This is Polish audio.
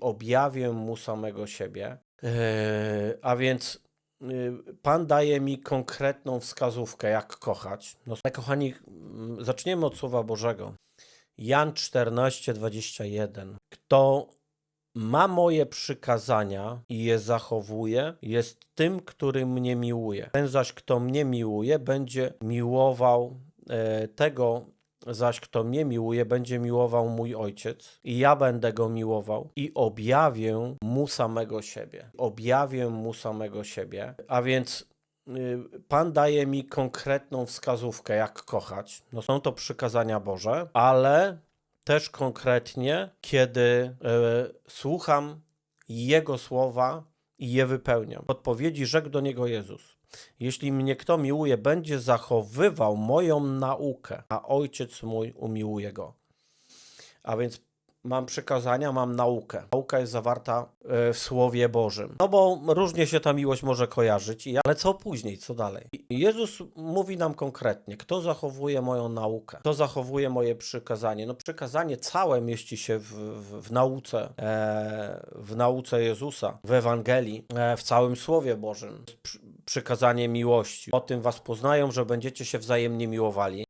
objawię mu samego siebie. Yy, a więc yy, Pan daje mi konkretną wskazówkę, jak kochać. No, kochani, mm, zaczniemy od Słowa Bożego. Jan 14, 21. Kto ma moje przykazania i je zachowuje, jest tym, który mnie miłuje. Ten zaś, kto mnie miłuje, będzie miłował e, tego, zaś kto mnie miłuje, będzie miłował mój ojciec, i ja będę go miłował i objawię mu samego siebie. Objawię mu samego siebie. A więc y, Pan daje mi konkretną wskazówkę, jak kochać. No są to przykazania Boże, ale też konkretnie, kiedy e, słucham Jego słowa i je wypełniam. W odpowiedzi rzekł do niego Jezus. Jeśli mnie kto miłuje, będzie zachowywał moją naukę, a ojciec mój umiłuje go. A więc mam przykazania, mam naukę. Nauka jest zawarta e, w Słowie Bożym. No bo różnie się ta miłość może kojarzyć, ale co później, co dalej? Jezus mówi nam konkretnie, kto zachowuje moją naukę, kto zachowuje moje przykazanie. No przykazanie całe mieści się w, w, w nauce, e, w nauce Jezusa, w Ewangelii, e, w całym Słowie Bożym. Przy, przykazanie miłości. O tym was poznają, że będziecie się wzajemnie miłowali.